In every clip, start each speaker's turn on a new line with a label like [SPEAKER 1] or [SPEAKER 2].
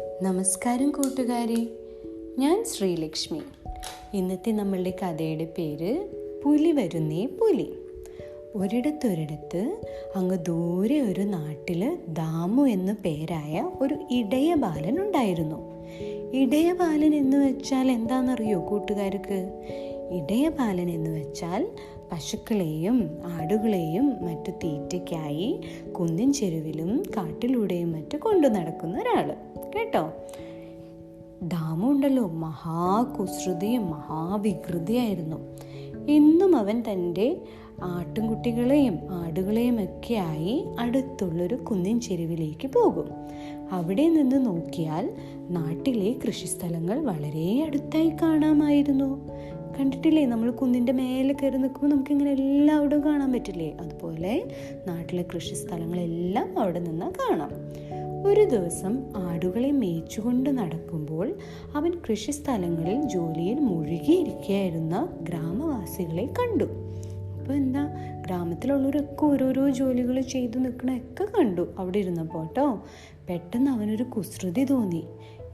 [SPEAKER 1] നമസ്കാരം കൂട്ടുകാരെ. ഞാൻ ശ്രീലക്ഷ്മി. ഇന്നത്തെ നമ്മളുടെ കഥയുടെ പേര് പുലി വരുന്നേ പുലി. ഒരിടത്തൊരിടത്ത് അങ്ങ് ദൂരെ ഒരു നാട്ടിൽ ദാമു എന്നു പേരായ ഒരു ഇടയ ബാലൻ ഉണ്ടായിരുന്നു. ഇടയ ബാലൻ എന്ന് വെച്ചാൽ എന്താണെന്നറിയോ കൂട്ടുകാർക്ക്? ഇടയ ബാലൻ എന്ന് വെച്ചാൽ പശുക്കളെയും ആടുകളെയും മറ്റു തീറ്റയ്ക്കായി കുന്നിൻ ചെരുവിലും കാട്ടിലൂടെയും മറ്റു കൊണ്ടു നടക്കുന്ന ഒരാൾ കേട്ടോ? ദാമുണ്ടല്ലോ മഹാകുസൃതിയും മഹാവികൃതിയായിരുന്നു. ഇന്നും അവൻ തന്റെ ആട്ടിൻകുട്ടികളെയും ആടുകളെയും ഒക്കെയായി അടുത്തുള്ളൊരു കുന്നിൻ ചെരുവിലേക്ക് പോകും. അവിടെ നിന്ന് നോക്കിയാൽ നാട്ടിലെ കൃഷിസ്ഥലങ്ങൾ വളരെ അടുത്തായി കാണാമായിരുന്നു. കണ്ടിട്ടില്ലേ? നമ്മൾ കുന്നിന്റെ മേലെ കയറി നിൽക്കുമ്പോൾ നമുക്ക് ഇങ്ങനെ എല്ലാവിടും കാണാൻ പറ്റില്ലേ? അതുപോലെ നാട്ടിലെ കൃഷി സ്ഥലങ്ങളെല്ലാം അവിടെ നിന്ന് കാണാം. ഒരു ദിവസം ആടുകളെ മേച്ചുകൊണ്ട് നടക്കുമ്പോൾ അവൻ കൃഷിസ്ഥലങ്ങളിൽ ജോലിയിൽ മുഴുകിയിരിക്കുകയായിരുന്ന ഗ്രാമവാസികളെ കണ്ടു. അപ്പോൾ എന്താ? ഗ്രാമത്തിലുള്ളവരൊക്കെ ഓരോരോ ജോലികൾ ചെയ്തു നിൽക്കണമൊക്കെ കണ്ടു. അവിടെ ഇരുന്നപ്പോൾ കേട്ടോ പെട്ടെന്ന് അവനൊരു കുസൃതി തോന്നി.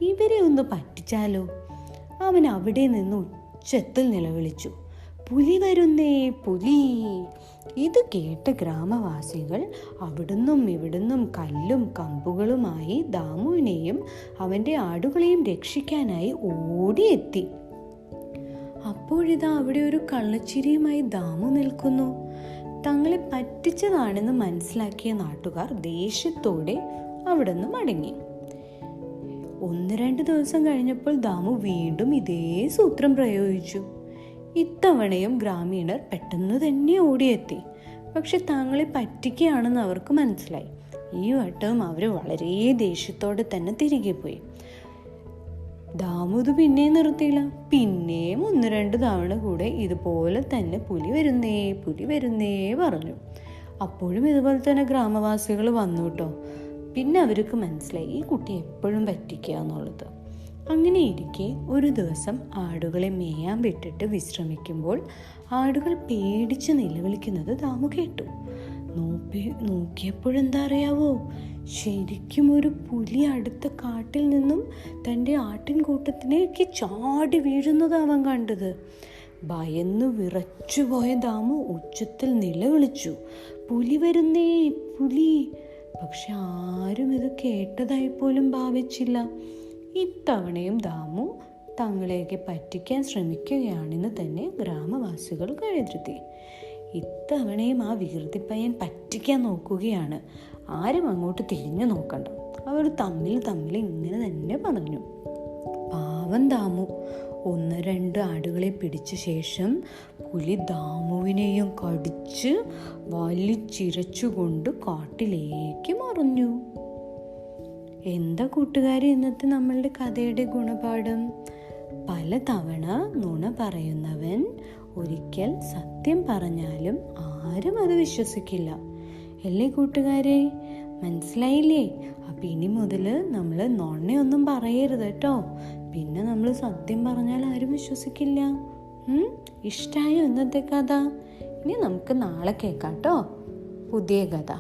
[SPEAKER 1] ഇവരെ ഒന്ന് പറ്റിച്ചാലോ? അവൻ അവിടെ നിന്ന് ഉച്ചത്തിൽ നിലവിളിച്ചു. പുലി വരുന്നേ പുലി. ഇത് കേട്ട ഗ്രാമവാസികൾ അവിടുന്നും ഇവിടുന്നും കല്ലും കമ്പുകളുമായി ദാമുവിനെയും അവന്റെ ആടുകളെയും രക്ഷിക്കാനായി ഓടിയെത്തി. അപ്പോഴിതാ അവിടെ ഒരു കള്ളച്ചിരിയുമായി ദാമു നിൽക്കുന്നു. തങ്ങളെ പറ്റിച്ചതാണെന്ന് മനസ്സിലാക്കിയ നാട്ടുകാർ ദേഷ്യത്തോടെ അവിടെ നിന്ന് മടങ്ങി. ഒന്ന് രണ്ട് ദിവസം കഴിഞ്ഞപ്പോൾ ദാമു വീണ്ടും ഇതേ സൂത്രം പ്രയോഗിച്ചു. ഇത്തവണയും ഗ്രാമീണർ പെട്ടെന്ന് തന്നെ ഓടിയെത്തി. പക്ഷെ താങ്കളെ പറ്റിക്കുകയാണെന്ന് അവർക്ക് മനസ്സിലായി. ഈ വട്ടവും അവർ വളരെ ദേഷ്യത്തോടെ തന്നെ തിരികെ പോയി. ദാമുത് പിന്നെ നിർത്തിയില്ല. പിന്നെയും ഒന്ന് രണ്ട് തവണ കൂടെ ഇതുപോലെ തന്നെ പുലി വരുന്നേ പുലി വരുന്നേ പറഞ്ഞു. അപ്പോഴും ഇതുപോലെ തന്നെ ഗ്രാമവാസികൾ വന്നു കേട്ടോ. പിന്നെ അവർക്ക് മനസ്സിലായി ഈ കുട്ടി എപ്പോഴും പറ്റിക്കുക എന്നുള്ളത്. അങ്ങനെ ഇരിക്കെ ഒരു ദിവസം ആടുകളെ മേയാൻ വിട്ടിട്ട് വിശ്രമിക്കുമ്പോൾ ആടുകൾ പേടിച്ച് നിലവിളിക്കുന്നത് ദാമു കേട്ടു. നോക്കി നോക്കിയപ്പോഴെന്താ അറിയാവോ? ശരിക്കും ഒരു പുലി അടുത്ത കാട്ടിൽ നിന്നും തന്റെ ആട്ടിൻകൂട്ടത്തിലേക്ക് ചാടി വീഴുന്നത് അവൻ കണ്ടത്. ഭയന്ന് വിറച്ചുപോയ ദാമു ഉച്ചത്തിൽ നിലവിളിച്ചു. പുലി വരുന്നേ പുലി പക്ഷെ ആരും ഇത് കേട്ടതായി പോലും ഭാവിച്ചില്ല. ഇത്തവണയും ദാമു തങ്ങളെയൊക്കെ പറ്റിക്കാൻ ശ്രമിക്കുകയാണെന്ന് തന്നെ ഗ്രാമവാസികൾ കരുതി. ഇത്തവണയും ആ വികൃതിപ്പയ്യൻ പറ്റിക്കാൻ നോക്കുകയാണ്. ആരും അങ്ങോട്ട് തിരിഞ്ഞു നോക്കണ്ട. അവർ തമ്മിൽ തമ്മിൽ ഇങ്ങനെ തന്നെ പറഞ്ഞു. പാവം ദാമു. ഒന്ന് രണ്ട് ആടുകളെ പിടിച്ച ശേഷം പുലി ദാമുവിനെയും കടിച്ച് വലിച്ചിരച്ചുകൊണ്ട് കാട്ടിലേക്ക് മറഞ്ഞു. എന്താ കൂട്ടുകാരി ഇന്നത്തെ നമ്മളുടെ കഥയുടെ ഗുണപാഠം? പല തവണ നുണ പറയുന്നവൻ ഒരിക്കൽ സത്യം പറഞ്ഞാലും ആരും അത് വിശ്വസിക്കില്ല. അല്ലേ കൂട്ടുകാരെ? മനസ്സിലായില്ലേ? അപ്പം ഇനി മുതൽ നമ്മൾ നുണയൊന്നും പറയരുത് കേട്ടോ. പിന്നെ നമ്മൾ സത്യം പറഞ്ഞാൽ ആരും വിശ്വസിക്കില്ല. ഇഷ്ടമായോ ഇന്നത്തെ കഥ? ഇനി നമുക്ക് നാളെ കേൾക്കാം കേട്ടോ. പുതിയ കഥ.